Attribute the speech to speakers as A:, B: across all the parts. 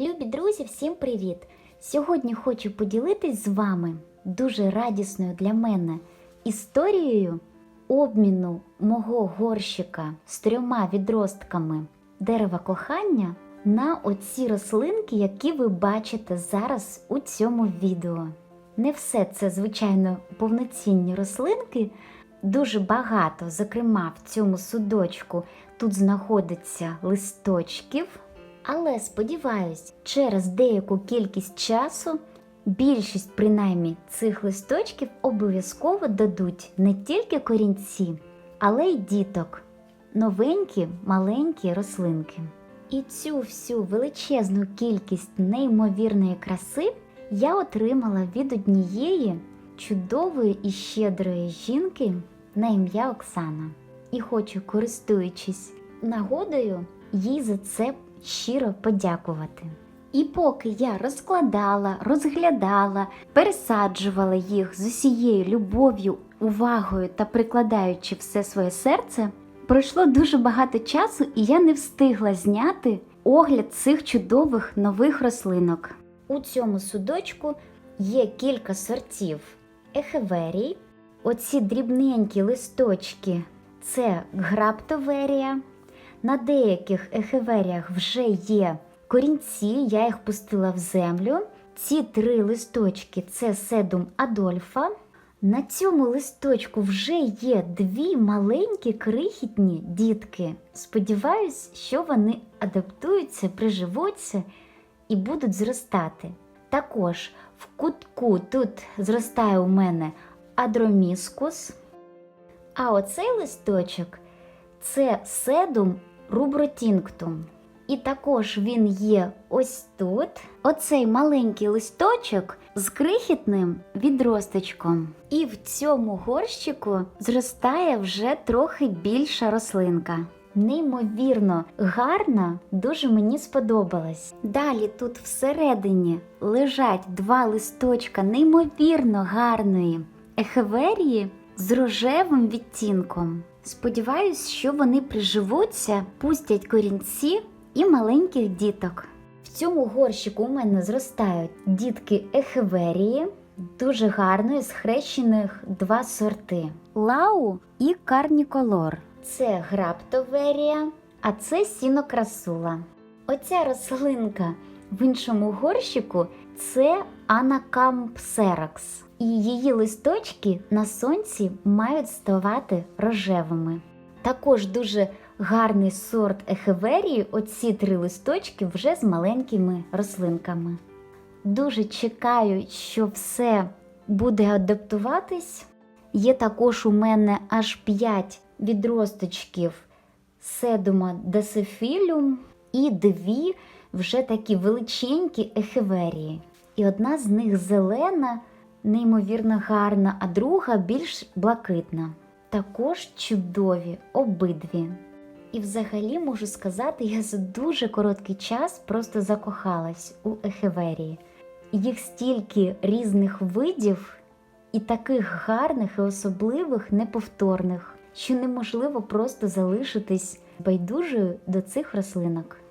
A: Любі друзі, всім привіт! Сьогодні хочу поділитись з вами дуже радісною для мене історією обміну мого горщика з трьома відростками дерева кохання на оці рослинки, які ви бачите зараз у цьому відео. Не все це, звичайно, повноцінні рослинки, дуже багато, зокрема, в цьому судочку тут знаходиться листочків. Але сподіваюсь, через деяку кількість часу більшість, принаймні, цих листочків обов'язково дадуть не тільки корінці, але й діток, новенькі маленькі рослинки. І цю всю величезну кількість неймовірної краси я отримала від однієї чудової і щедрої жінки на ім'я Оксана. І хочу, користуючись нагодою, їй за це щиро подякувати. І поки я розкладала, розглядала, пересаджувала їх з усією любов'ю, увагою та прикладаючи все своє серце, пройшло дуже багато часу, і я не встигла зняти огляд цих чудових нових рослинок. У цьому судочку є кілька сортів ехеверій. Оці дрібненькі листочки це граптоверія. На деяких ехеверіях вже є корінці, я їх пустила в землю. Ці три листочки це седум Адольфа. На цьому листочку вже є дві маленькі крихітні дітки. Сподіваюсь, що вони адаптуються, приживуться і будуть зростати. Також в кутку тут зростає у мене адроміскус. А оцей листочок це седум рубротінктум. І також він є ось тут. Оцей маленький листочок з крихітним відросточком. І в цьому горщику зростає вже трохи більша рослинка. Неймовірно гарна, дуже мені сподобалась. Далі тут всередині лежать два листочка неймовірно гарної ехеверії з рожевим відтінком. Сподіваюсь, що вони приживуться, пустять корінці і маленьких діток. В цьому горщику у мене зростають дітки ехеверії, дуже гарної, схрещених два сорти: лау і карніколор. Це граптоверія, а це сінокрасула. Оця рослинка в іншому горщику це анакампсеракс. І її листочки на сонці мають ставати рожевими. Також дуже гарний сорт ехеверії, оці три листочки вже з маленькими рослинками. Дуже чекаю, що все буде адаптуватись. Є також у мене аж 5 відросточків седума десифілюм і дві вже такі величенькі ехеверії. І одна з них зелена, неймовірно гарна, а друга більш блакитна. Також чудові обидві. І взагалі можу сказати, я за дуже короткий час просто закохалась у ехеверії. Їх стільки різних видів і таких гарних і особливих, неповторних, що неможливо просто залишитись байдужою до цих рослинок.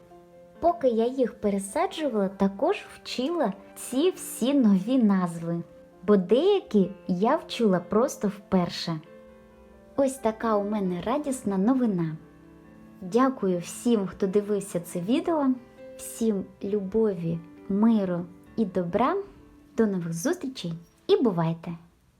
A: Поки я їх пересаджувала, також вчила ці всі нові назви, бо деякі я вчула просто вперше. Ось така у мене радісна новина. Дякую всім, хто дивився це відео, всім любові, миру і добра. До нових зустрічей і бувайте!